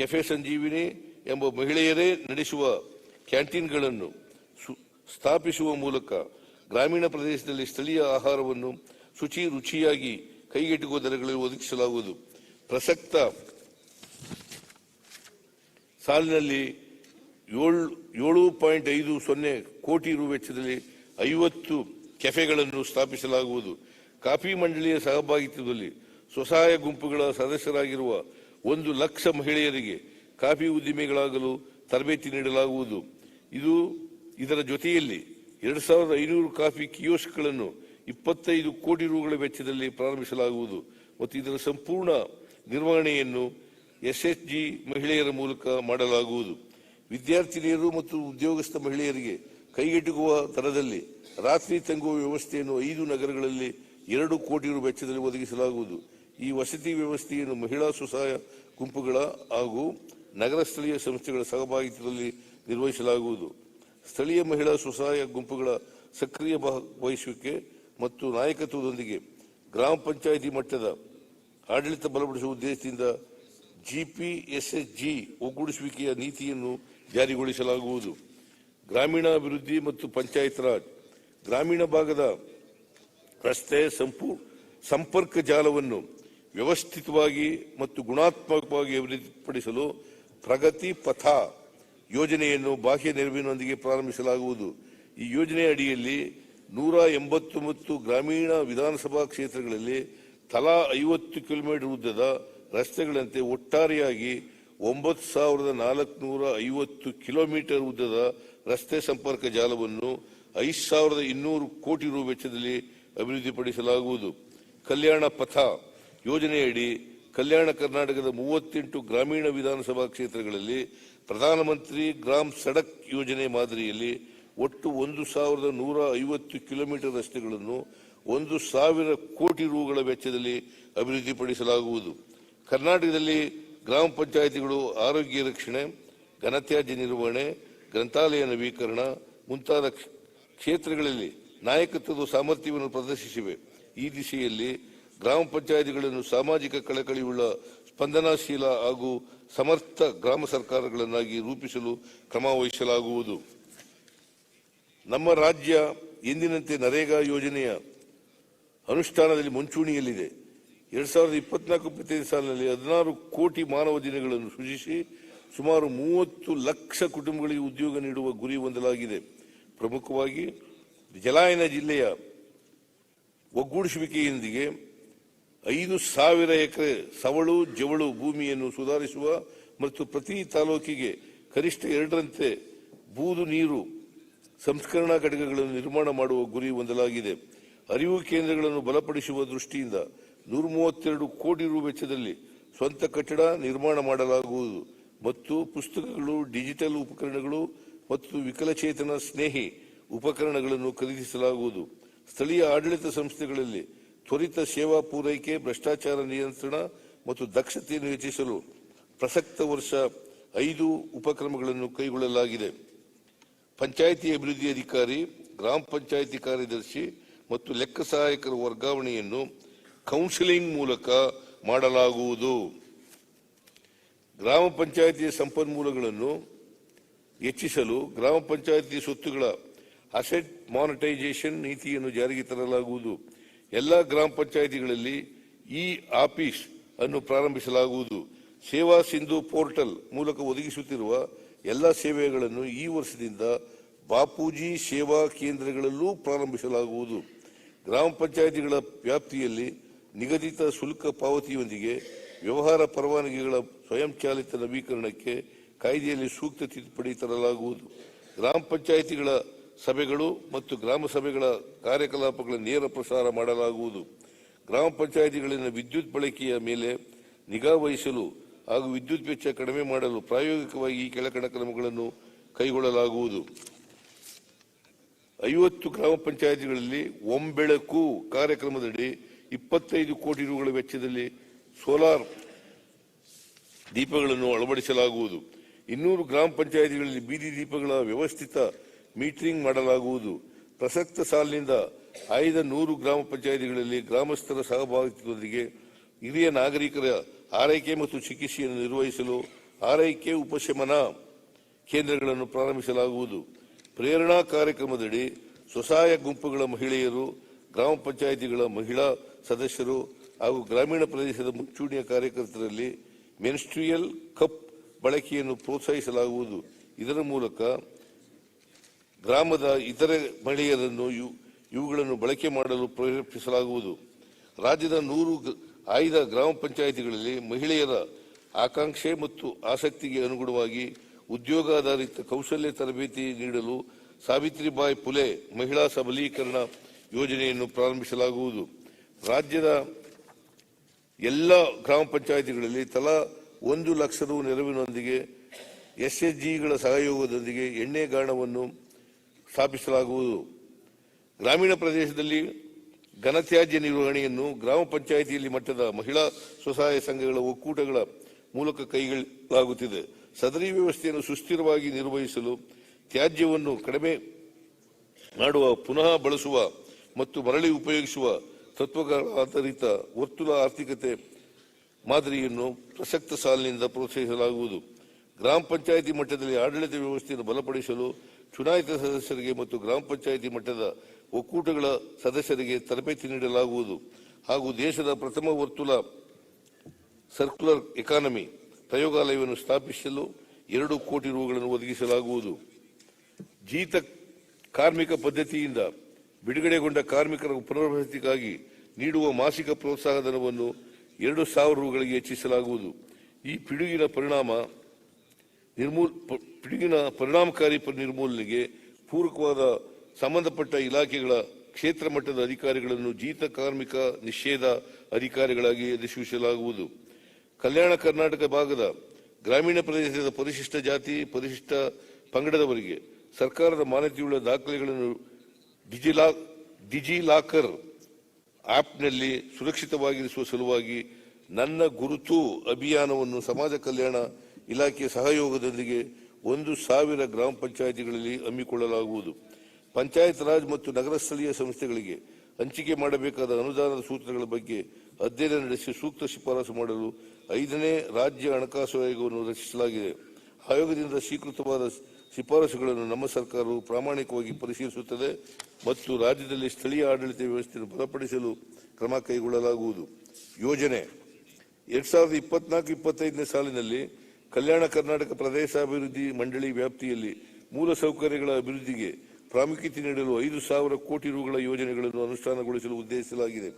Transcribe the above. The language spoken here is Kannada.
ಕೆಫೆ ಸಂಜೀವಿನಿ ಎಂಬ ಮಹಿಳೆಯರೇ ನಡೆಸುವ ಕ್ಯಾಂಟೀನ್ಗಳನ್ನು ಸ್ಥಾಪಿಸುವ ಮೂಲಕ ಗ್ರಾಮೀಣ ಪ್ರದೇಶದಲ್ಲಿ ಸ್ಥಳೀಯ ಆಹಾರವನ್ನು ಶುಚಿ ರುಚಿಯಾಗಿ ಕೈಗೆಟುಕುವ ದರಗಳಲ್ಲಿ ಒದಗಿಸಲಾಗುವುದು. ಪ್ರಸಕ್ತ ಸಾಲಿನಲ್ಲಿ ಏಳು ಏಳು ಪಾಯಿಂಟ್ ಐದು ಸೊನ್ನೆ ಕೋಟಿ ರು ವೆಚ್ಚದಲ್ಲಿ ಐವತ್ತು ಕೆಫೆಗಳನ್ನು ಸ್ಥಾಪಿಸಲಾಗುವುದು. ಕಾಫಿ ಮಂಡಳಿಯ ಸಹಭಾಗಿತ್ವದಲ್ಲಿ ಸ್ವಸಹಾಯ ಗುಂಪುಗಳ ಸದಸ್ಯರಾಗಿರುವ ಒಂದು ಲಕ್ಷ ಮಹಿಳೆಯರಿಗೆ ಕಾಫಿ ಉದ್ದಿಮೆಗಳಾಗಲು ತರಬೇತಿ ನೀಡಲಾಗುವುದು. ಇದು ಇದರ ಜೊತೆಯಲ್ಲಿ ಎರಡು ಸಾವಿರದ ಐನೂರು ಕಾಫಿ ಕಿಯೋಸ್ಕ್ಗಳನ್ನು ಇಪ್ಪತ್ತೈದು ಕೋಟಿ ರೂಗಳ ವೆಚ್ಚದಲ್ಲಿ ಪ್ರಾರಂಭಿಸಲಾಗುವುದು ಮತ್ತು ಇದರ ಸಂಪೂರ್ಣ ನಿರ್ವಹಣೆಯನ್ನು ಎಸ್ಎಸ್ಜಿ ಮಹಿಳೆಯರ ಮೂಲಕ ಮಾಡಲಾಗುವುದು. ವಿದ್ಯಾರ್ಥಿನಿಯರು ಮತ್ತು ಉದ್ಯೋಗಸ್ಥ ಮಹಿಳೆಯರಿಗೆ ಕೈಗೆಟುಕುವ ದರದಲ್ಲಿ ರಾತ್ರಿ ತಂಗುವ ವ್ಯವಸ್ಥೆಯನ್ನು ಐದು ನಗರಗಳಲ್ಲಿ ಎರಡು ಕೋಟಿ ರು ವೆಚ್ಚದಲ್ಲಿ ಒದಗಿಸಲಾಗುವುದು. ಈ ವಸತಿ ವ್ಯವಸ್ಥೆಯನ್ನು ಮಹಿಳಾ ಸ್ವಸಹಾಯ ಗುಂಪುಗಳ ಹಾಗೂ ನಗರ ಸ್ಥಳೀಯ ಸಂಸ್ಥೆಗಳ ಸಹಭಾಗಿತ್ವದಲ್ಲಿ ನಿರ್ವಹಿಸಲಾಗುವುದು. ಸ್ಥಳೀಯ ಮಹಿಳಾ ಸ್ವಸಹಾಯ ಗುಂಪುಗಳ ಸಕ್ರಿಯ ಭಾಗವಹಿಸುವಿಕೆ ಮತ್ತು ನಾಯಕತ್ವದೊಂದಿಗೆ ಗ್ರಾಮ ಪಂಚಾಯಿತಿ ಮಟ್ಟದ ಆಡಳಿತ ಬಲಪಡಿಸುವ ಉದ್ದೇಶದಿಂದ ಜಿಪಿಎಸ್ಎಸ್ಜಿ ಒಗ್ಗೂಡಿಸುವಿಕೆಯ ನೀತಿಯನ್ನು ಜಾರಿಗೊಳಿಸಲಾಗುವುದು. ಗ್ರಾಮೀಣಾಭಿವೃದ್ಧಿ ಮತ್ತು ಪಂಚಾಯತ್ ರಾಜ್ ಗ್ರಾಮೀಣ ಭಾಗದ ರಸ್ತೆ ಸಂಪೂ, ಸಂಪರ್ಕ ಜಾಲವನ್ನು ವ್ಯವಸ್ಥಿತವಾಗಿ ಮತ್ತು ಗುಣಾತ್ಮಕವಾಗಿ ಅಭಿವೃದ್ಧಿಪಡಿಸಲು ಪ್ರಗತಿ ಪಥ ಯೋಜನೆಯನ್ನು ಬಾಹ್ಯ ನೆರವಿನೊಂದಿಗೆ ಪ್ರಾರಂಭಿಸಲಾಗುವುದು. ಈ ಯೋಜನೆಯ ಅಡಿಯಲ್ಲಿ ನೂರ ಎಂಬತ್ತೊಂಬತ್ತು ಗ್ರಾಮೀಣ ವಿಧಾನಸಭಾ ಕ್ಷೇತ್ರಗಳಲ್ಲಿ ತಲಾ ಐವತ್ತು ಕಿಲೋಮೀಟರ್ ಉದ್ದದ ರಸ್ತೆಗಳಂತೆ ಒಟ್ಟಾರೆಯಾಗಿ ಒಂಬತ್ತು ಸಾವಿರದ ನಾಲ್ಕುನೂರ ಐವತ್ತು ಕಿಲೋಮೀಟರ್ ಉದ್ದದ ರಸ್ತೆ ಸಂಪರ್ಕ ಜಾಲವನ್ನು ಐದು ಸಾವಿರದ ಇನ್ನೂರು ಕೋಟಿ ರು ವೆಚ್ಚದಲ್ಲಿ ಅಭಿವೃದ್ಧಿಪಡಿಸಲಾಗುವುದು. ಕಲ್ಯಾಣ ಪಥ ಯೋಜನೆಯಡಿ ಕಲ್ಯಾಣ ಕರ್ನಾಟಕದ ಮೂವತ್ತೆಂಟು ಗ್ರಾಮೀಣ ವಿಧಾನಸಭಾ ಕ್ಷೇತ್ರಗಳಲ್ಲಿ ಪ್ರಧಾನಮಂತ್ರಿ ಗ್ರಾಮ್ ಸಡಕ್ ಯೋಜನೆ ಮಾದರಿಯಲ್ಲಿ ಒಟ್ಟು ಒಂದು ಸಾವಿರದ ನೂರ ಐವತ್ತು ಕಿಲೋಮೀಟರ್ ರಸ್ತೆಗಳನ್ನು ಒಂದು ಸಾವಿರ ಕೋಟಿ ರೂಗಳ ವೆಚ್ಚದಲ್ಲಿ ಅಭಿವೃದ್ಧಿಪಡಿಸಲಾಗುವುದು. ಕರ್ನಾಟಕದಲ್ಲಿ ಗ್ರಾಮ ಪಂಚಾಯಿತಿಗಳು ಆರೋಗ್ಯ ರಕ್ಷಣೆ, ಘನತ್ಯಾಜ್ಯ ನಿರ್ವಹಣೆ, ಗ್ರಂಥಾಲಯ ನವೀಕರಣ ಮುಂತಾದ ಕ್ಷ- ಕ್ಷೇತ್ರಗಳಲ್ಲಿ ನಾಯಕತ್ವದ ಸಾಮರ್ಥ್ಯವನ್ನು ಪ್ರದರ್ಶಿಸಿವೆ. ಈ ದಿಶೆಯಲ್ಲಿ ಗ್ರಾಮ ಪಂಚಾಯಿತಿಗಳನ್ನು ಸಾಮಾಜಿಕ ಕಳಕಳಿಯುಳ್ಳ ಸ್ಪಂದನಾಶೀಲ ಹಾಗೂ ಸಮರ್ಥ ಗ್ರಾಮ ಸರ್ಕಾರಗಳನ್ನಾಗಿ ರೂಪಿಸಲು ಕ್ರಮ ವಹಿಸಲಾಗುವುದು. ನಮ್ಮ ರಾಜ್ಯ ಎಂದಿನಂತೆ ನರೇಗಾ ಯೋಜನೆಯ ಅನುಷ್ಠಾನದಲ್ಲಿ ಮುಂಚೂಣಿಯಲ್ಲಿದೆ. ಎರಡ್ ಸಾವಿರದ ಇಪ್ಪತ್ನಾಲ್ಕು ಇಪ್ಪತ್ತೈದು ಸಾಲಿನಲ್ಲಿ ಹದಿನಾರು ಕೋಟಿ ಮಾನವ ದಿನಗಳನ್ನು ಸೃಜಿಸಿ ಸುಮಾರು ಮೂವತ್ತು ಲಕ್ಷ ಕುಟುಂಬಗಳಿಗೆ ಉದ್ಯೋಗ ನೀಡುವ ಗುರಿ ಹೊಂದಲಾಗಿದೆ. ಪ್ರಮುಖವಾಗಿ ಜಲಾಯನ ಜಿಲ್ಲೆಯ ಒಗ್ಗೂಡಿಸುವಿಕೆಯೊಂದಿಗೆ ಐದು ಸಾವಿರ ಎಕರೆ ಸವಳು, ಜವಳು ಭೂಮಿಯನ್ನು ಸುಧಾರಿಸುವ ಮತ್ತು ಪ್ರತಿ ತಾಲೂಕಿಗೆ ಕನಿಷ್ಠ ಎರಡರಂತೆ ಬೂದು ನೀರು ಸಂಸ್ಕರಣಾ ಘಟಕಗಳನ್ನು ನಿರ್ಮಾಣ ಮಾಡುವ ಗುರಿ ಹೊಂದಲಾಗಿದೆ. ಅರಿವು ಕೇಂದ್ರಗಳನ್ನು ಬಲಪಡಿಸುವ ದೃಷ್ಟಿಯಿಂದ ನೂರ ಮೂವತ್ತೆರಡು ಕೋಟಿ ರು ವೆಚ್ಚದಲ್ಲಿ ಸ್ವಂತ ಕಟ್ಟಡ ನಿರ್ಮಾಣ ಮಾಡಲಾಗುವುದು ಮತ್ತು ಪುಸ್ತಕಗಳು, ಡಿಜಿಟಲ್ ಉಪಕರಣಗಳು ಮತ್ತು ವಿಕಲಚೇತನ ಸ್ನೇಹಿ ಉಪಕರಣಗಳನ್ನು ಖರೀದಿಸಲಾಗುವುದು. ಸ್ಥಳೀಯ ಆಡಳಿತ ಸಂಸ್ಥೆಗಳಲ್ಲಿ ತ್ವರಿತ ಸೇವಾ ಪೂರೈಕೆ, ಭ್ರಷ್ಟಾಚಾರ ನಿಯಂತ್ರಣ ಮತ್ತು ದಕ್ಷತೆಯನ್ನು ಹೆಚ್ಚಿಸಲು ಪ್ರಸಕ್ತ ವರ್ಷ ಐದು ಉಪಕ್ರಮಗಳನ್ನು ಕೈಗೊಳ್ಳಲಾಗಿದೆ. ಪಂಚಾಯಿತಿ ಅಭಿವೃದ್ಧಿ ಅಧಿಕಾರಿ, ಗ್ರಾಮ ಪಂಚಾಯಿತಿ ಕಾರ್ಯದರ್ಶಿ ಮತ್ತು ಲೆಕ್ಕ ಸಹಾಯಕರ ವರ್ಗಾವಣೆಯನ್ನು ಕೌನ್ಸಿಲಿಂಗ್ ಮೂಲಕ ಮಾಡಲಾಗುವುದು. ಗ್ರಾಮ ಪಂಚಾಯಿತಿಯ ಸಂಪನ್ಮೂಲಗಳನ್ನು ಹೆಚ್ಚಿಸಲು ಗ್ರಾಮ ಪಂಚಾಯಿತಿ ಸ್ವತ್ತುಗಳ ಅಸೆಟ್ ಮಾನಿಟೈಸೇಷನ್ ನೀತಿಯನ್ನು ಜಾರಿಗೆ ತರಲಾಗುವುದು. ಎಲ್ಲ ಗ್ರಾಮ ಪಂಚಾಯಿತಿಗಳಲ್ಲಿ ಇ ಆಫೀಸ್ ಅನ್ನು ಪ್ರಾರಂಭಿಸಲಾಗುವುದು. ಸೇವಾ ಸಿಂಧು ಪೋರ್ಟಲ್ ಮೂಲಕ ಒದಗಿಸುತ್ತಿರುವ ಎಲ್ಲ ಸೇವೆಗಳನ್ನು ಈ ವರ್ಷದಿಂದ ಬಾಪೂಜಿ ಸೇವಾ ಕೇಂದ್ರಗಳಲ್ಲೂ ಪ್ರಾರಂಭಿಸಲಾಗುವುದು. ಗ್ರಾಮ ಪಂಚಾಯಿತಿಗಳ ವ್ಯಾಪ್ತಿಯಲ್ಲಿ ನಿಗದಿತ ಶುಲ್ಕ ಪಾವತಿಯೊಂದಿಗೆ ವ್ಯವಹಾರ ಪರವಾನಗಿಗಳ ಸ್ವಯಂಚಾಲಿತ ನವೀಕರಣಕ್ಕೆ ಕಾಯ್ದೆಯಲ್ಲಿ ಸೂಕ್ತ ತಿದ್ದುಪಡಿ ತರಲಾಗುವುದು. ಗ್ರಾಮ ಪಂಚಾಯಿತಿಗಳ ಸಭೆಗಳು ಮತ್ತು ಗ್ರಾಮ ಸಭೆಗಳ ಕಾರ್ಯಕಲಾಪಗಳ ನೇರ ಪ್ರಸಾರ ಮಾಡಲಾಗುವುದು. ಗ್ರಾಮ ಪಂಚಾಯಿತಿಗಳಲ್ಲಿನ ವಿದ್ಯುತ್ ಬಳಕೆಯ ಮೇಲೆ ನಿಗಾ ವಹಿಸಲು ಹಾಗೂ ವಿದ್ಯುತ್ ವೆಚ್ಚ ಕಡಿಮೆ ಮಾಡಲು ಪ್ರಾಯೋಗಿಕವಾಗಿ ಈ ಕೆಳಕಣ ಕ್ರಮಗಳನ್ನು ಕೈಗೊಳ್ಳಲಾಗುವುದು. ಐವತ್ತು ಗ್ರಾಮ ಪಂಚಾಯಿತಿಗಳಲ್ಲಿ ಒಂಬೆಳಕು ಕಾರ್ಯಕ್ರಮದಡಿ ಇಪ್ಪತ್ತೈದು ಕೋಟಿ ರೂಪಾಯಿ ವೆಚ್ಚದಲ್ಲಿ ಸೋಲಾರ್ ದೀಪಗಳನ್ನು ಅಳವಡಿಸಲಾಗುವುದು. ಇನ್ನೂರು ಗ್ರಾಮ ಪಂಚಾಯಿತಿಗಳಲ್ಲಿ ಬೀದಿ ದೀಪಗಳ ವ್ಯವಸ್ಥಿತ ಮೀಟರಿಂಗ್ ಮಾಡಲಾಗುವುದು. ಪ್ರಸಕ್ತ ಸಾಲಿನಿಂದ ಆಯ್ದ ನೂರು ಗ್ರಾಮ ಪಂಚಾಯಿತಿಗಳಲ್ಲಿ ಗ್ರಾಮಸ್ಥರ ಸಹಭಾಗಿತ್ವದೊಂದಿಗೆ ಹಿರಿಯ ನಾಗರಿಕರ ಆರೈಕೆ ಮತ್ತು ಚಿಕಿತ್ಸೆಯನ್ನು ನಿರ್ವಹಿಸಲು ಆರೈಕೆ, ಉಪಶಮನ ಕೇಂದ್ರಗಳನ್ನು ಪ್ರಾರಂಭಿಸಲಾಗುವುದು. ಪ್ರೇರಣಾ ಕಾರ್ಯಕ್ರಮದಡಿ ಸ್ವಸಹಾಯ ಗುಂಪುಗಳ ಮಹಿಳೆಯರು, ಗ್ರಾಮ ಪಂಚಾಯಿತಿಗಳ ಮಹಿಳಾ ಸದಸ್ಯರು ಹಾಗೂ ಗ್ರಾಮೀಣ ಪ್ರದೇಶದ ಮುಂಚೂಣಿಯ ಕಾರ್ಯಕರ್ತರಲ್ಲಿ ಮೆನ್ಸ್ಟ್ರಿಯಲ್ ಕಪ್ ಬಳಕೆಯನ್ನು ಪ್ರೋತ್ಸಾಹಿಸಲಾಗುವುದು. ಇದರ ಮೂಲಕ ಗ್ರಾಮದ ಇತರೆ ಮಹಿಳೆಯರನ್ನು ಇವು- ಇವುಗಳನ್ನು ಬಳಕೆ ಮಾಡಲು ಪ್ರೇರೇಪಿಸಲಾಗುವುದು. ರಾಜ್ಯದ ನೂರು ಆಯ್ದ ಗ್ರಾಮ ಪಂಚಾಯಿತಿಗಳಲ್ಲಿ ಮಹಿಳೆಯರ ಆಕಾಂಕ್ಷೆ ಮತ್ತು ಆಸಕ್ತಿಗೆ ಅನುಗುಣವಾಗಿ ಉದ್ಯೋಗಾಧಾರಿತ ಕೌಶಲ್ಯ ತರಬೇತಿ ನೀಡಲು ಸಾವಿತ್ರಿಬಾಯಿ ಪುಲೆ ಮಹಿಳಾ ಸಬಲೀಕರಣ ಯೋಜನೆಯನ್ನು ಪ್ರಾರಂಭಿಸಲಾಗುವುದು. ರಾಜ್ಯದ ಎಲ್ಲ ಗ್ರಾಮ ಪಂಚಾಯಿತಿಗಳಲ್ಲಿ ತಲಾ ಒಂದು ಲಕ್ಷ ರು ನೆರವಿನೊಂದಿಗೆ ಎಸ್ಎಸ್ಜಿಗಳ ಸಹಯೋಗದೊಂದಿಗೆ ಎಣ್ಣೆ ಗಾಣವನ್ನು ಸ್ಥಾಪಿಸಲಾಗುವುದು. ಗ್ರಾಮೀಣ ಪ್ರದೇಶದಲ್ಲಿ ಘನತ್ಯಾಜ್ಯ ನಿರ್ವಹಣೆಯನ್ನು ಗ್ರಾಮ ಪಂಚಾಯಿತಿಯಲ್ಲಿ ಮಟ್ಟದ ಮಹಿಳಾ ಸ್ವಸಹಾಯ ಸಂಘಗಳ ಒಕ್ಕೂಟಗಳ ಮೂಲಕ ಕೈಗೊಳ್ಳಲಾಗುತ್ತಿದೆ. ಸದರಿ ವ್ಯವಸ್ಥೆಯನ್ನು ಸುಸ್ಥಿರವಾಗಿ ನಿರ್ವಹಿಸಲು ತ್ಯಾಜ್ಯವನ್ನು ಕಡಿಮೆ ಮಾಡುವ, ಪುನಃ ಬಳಸುವ ಮತ್ತು ಮರಳಿ ಉಪಯೋಗಿಸುವ ತತ್ವಗಳ ಆಧಾರಿತ ವರ್ತುಲ ಆರ್ಥಿಕತೆ ಮಾದರಿಯನ್ನು ಪ್ರಸಕ್ತ ಸಾಲಿನಿಂದ ಪ್ರೋತ್ಸಾಹಿಸಲಾಗುವುದು. ಗ್ರಾಮ ಪಂಚಾಯಿತಿ ಮಟ್ಟದಲ್ಲಿ ಆಡಳಿತ ವ್ಯವಸ್ಥೆಯನ್ನು ಬಲಪಡಿಸಲು ಚುನಾಯಿತ ಸದಸ್ಯರಿಗೆ ಮತ್ತು ಗ್ರಾಮ ಪಂಚಾಯಿತಿ ಮಟ್ಟದ ಒಕ್ಕೂಟಗಳ ಸದಸ್ಯರಿಗೆ ತರಬೇತಿ ನೀಡಲಾಗುವುದು. ಹಾಗೂ ದೇಶದ ಪ್ರಥಮ ವರ್ತುಲ ಸರ್ಕ್ಯುಲರ್ ಎಕಾನಮಿ ಪ್ರಯೋಗಾಲಯವನ್ನು ಸ್ಥಾಪಿಸಲು ಎರಡು ಕೋಟಿ ರೂಗಳನ್ನು ಒದಗಿಸಲಾಗುವುದು. ಜೀತ ಕಾರ್ಮಿಕ ಪದ್ಧತಿಯಿಂದ ಬಿಡುಗಡೆಗೊಂಡ ಕಾರ್ಮಿಕರ ಪುನರ್ವಸತಿಗಾಗಿ ನೀಡುವ ಮಾಸಿಕ ಪ್ರೋತ್ಸಾಹಧನವನ್ನು ಎರಡು ಸಾವಿರ ರೂಗಳಿಗೆ ಹೆಚ್ಚಿಸಲಾಗುವುದು. ಈ ಪಿಡುಗಿನ ಪರಿಣಾಮ ನಿರ್ಮೂಲ ಪಿಡುಗಿನ ಪರಿಣಾಮಕಾರಿ ನಿರ್ಮೂಲನೆಗೆ ಪೂರಕವಾದ ಸಂಬಂಧಪಟ್ಟ ಇಲಾಖೆಗಳ ಕ್ಷೇತ್ರ ಮಟ್ಟದ ಅಧಿಕಾರಿಗಳನ್ನು ಜೀತ ಕಾರ್ಮಿಕ ನಿಷೇಧ ಅಧಿಕಾರಿಗಳಾಗಿ ಅಧಿಸೂಚಿಸಲಾಗುವುದು ಕಲ್ಯಾಣ ಕರ್ನಾಟಕ ಭಾಗದ ಗ್ರಾಮೀಣ ಪ್ರದೇಶದ ಪರಿಶಿಷ್ಟ ಜಾತಿ, ಪರಿಶಿಷ್ಟ ಪಂಗಡದವರಿಗೆ ಸರ್ಕಾರದ ಮಾನ್ಯತೆಯುಳ್ಳ ದಾಖಲೆಗಳನ್ನು ಡಿಜಿಲಾ, ಡಿಜಿಲಾಕರ್ ಆಪ್ನಲ್ಲಿ ಸುರಕ್ಷಿತವಾಗಿರಿಸುವ ಸಲುವಾಗಿ ನನ್ನ ಗುರುತು ಅಭಿಯಾನವನ್ನು ಸಮಾಜ ಕಲ್ಯಾಣ ಇಲಾಖೆಯ ಸಹಯೋಗದೊಂದಿಗೆ ಒಂದು ಸಾವಿರ ಗ್ರಾಮ ಪಂಚಾಯಿತಿಗಳಲ್ಲಿ ಹಮ್ಮಿಕೊಳ್ಳಲಾಗುವುದು. ಪಂಚಾಯತ್ ರಾಜ್ ಮತ್ತು ನಗರ ಸ್ಥಳೀಯ ಸಂಸ್ಥೆಗಳಿಗೆ ಹಂಚಿಕೆ ಮಾಡಬೇಕಾದ ಅನುದಾನದ ಸೂತ್ರಗಳ ಬಗ್ಗೆ ಅಧ್ಯಯನ ನಡೆಸಿ ಸೂಕ್ತ ಶಿಫಾರಸು ಮಾಡಲು ಐದನೇ ರಾಜ್ಯ ಹಣಕಾಸು ಆಯೋಗವನ್ನು ರಚಿಸಲಾಗಿದೆ. ಆಯೋಗದಿಂದ ಸ್ವೀಕೃತವಾದ ಶಿಫಾರಸುಗಳನ್ನು ನಮ್ಮ ಸರ್ಕಾರವು ಪ್ರಾಮಾಣಿಕವಾಗಿ ಪರಿಶೀಲಿಸುತ್ತದೆ ಮತ್ತು ರಾಜ್ಯದಲ್ಲಿ ಸ್ಥಳೀಯ ಆಡಳಿತ ವ್ಯವಸ್ಥೆಯನ್ನು ಬಲಪಡಿಸಲು ಕ್ರಮ ಕೈಗೊಳ್ಳಲಾಗುವುದು. ಯೋಜನೆ. ಎರಡ್ ಸಾವಿರದ ಇಪ್ಪತ್ನಾಲ್ಕು, ಇಪ್ಪತ್ತೈದನೇ ಸಾಲಿನಲ್ಲಿ ಕಲ್ಯಾಣ ಕರ್ನಾಟಕ ಪ್ರದೇಶಾಭಿವೃದ್ಧಿ ಮಂಡಳಿ ವ್ಯಾಪ್ತಿಯಲ್ಲಿ ಮೂಲಸೌಕರ್ಯಗಳ ಅಭಿವೃದ್ಧಿಗೆ ಪ್ರಾಮುಖ್ಯತೆ ನೀಡಲು ಐದು ಸಾವಿರ ಕೋಟಿ ರುಗಳ ಯೋಜನೆಗಳನ್ನು ಅನುಷ್ಠಾನಗೊಳಿಸಲು ಉದ್ದೇಶಿಸಲಾಗಿದೆ.